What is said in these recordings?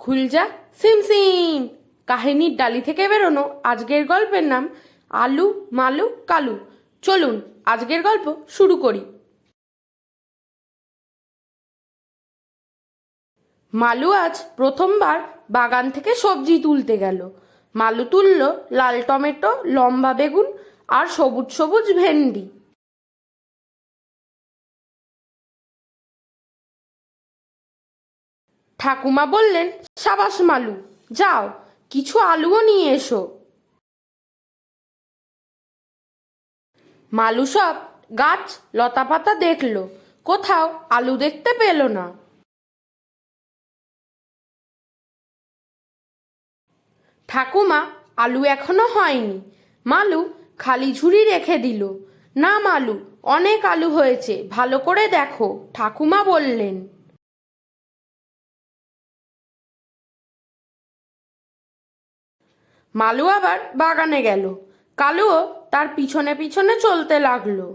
খুলজা সিম সিম। কাহিনীর ডালি থেকে বেরোনো আজকের গল্পের নাম আলু, মালু, কালু। চলুন আজকের গল্প শুরু করি। মালু আজ প্রথমবার বাগান থেকে সবজি তুলতে গেল। মালু তুলল লাল টমেটো, লম্বা বেগুন আর সবুজ সবুজ ভেন্ডি। ঠাকুমা বললেন, সাবাস মালু, যাও, কিছু আলুও নিয়ে এসো। মালু সব গাছ লতাপাতা দেখল, কোথাও আলু দেখতে পেল না। ঠাকুমা, আলু এখনও হয়নি। মালু খালি ঝুড়ি রেখে দিল, না মালু, অনেক আলু হয়েছে, ভালো করে দেখো। ঠাকুমা বললেন। মালু আবার বাগানে গেল। কালুও তার পিছনে পিছনে চলতে লাগল।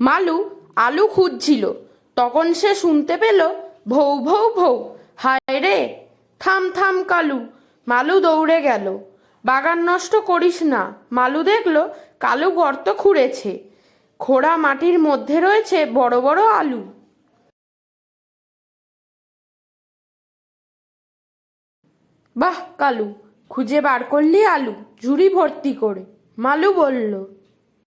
মালু আলু খুঁজছিল। তখন সে শুনতে পেল, ভৌ ভৌ ভৌ, হায় রে, থাম থাম, কালু। মালু দৌড়ে গেল। বাগান নষ্ট করিস না। মালু দেখল, কালু গর্ত খুঁড়েছে। খোড়া মাটির মধ্যে রয়েছে বড় বড় আলু। বাহ কালু। খুঁজে বার করলি আলু। ঝুড়ি ভর্তি করে। মালু বলল